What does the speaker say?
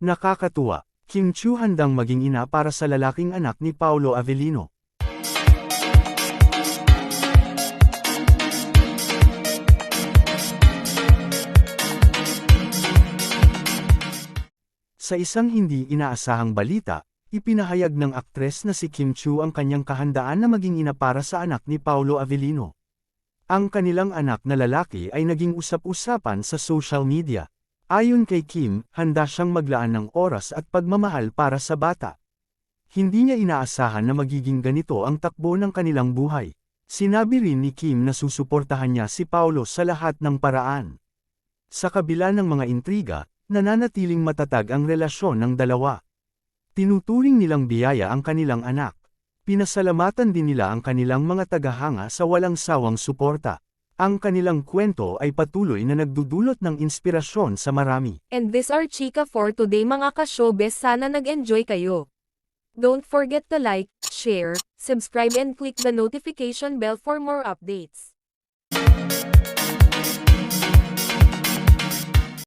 Nakakatuwa, Kim Chu handang maging ina para sa lalaking anak ni Paolo Avellino. Sa isang hindi inaasahang balita, ipinahayag ng aktres na si Kim Chu ang kanyang kahandaan na maging ina para sa anak ni Paolo Avellino. Ang kanilang anak na lalaki ay naging usap-usapan sa social media. Ayon kay Kim, handa siyang maglaan ng oras at pagmamahal para sa bata. Hindi niya inaasahan na magiging ganito ang takbo ng kanilang buhay. Sinabi rin ni Kim na susuportahan niya si Paolo sa lahat ng paraan. Sa kabila ng mga intriga, nananatiling matatag ang relasyon ng dalawa. Tinuturing nilang biyaya ang kanilang anak. Pinasalamatan din nila ang kanilang mga tagahanga sa walang sawang suporta. Ang kanilang kwento ay patuloy na nagdudulot ng inspirasyon sa marami. And this are Chika for today mga ka-showbiz sana nag-enjoy kayo. Don't forget to like, share, subscribe and click the notification bell for more updates.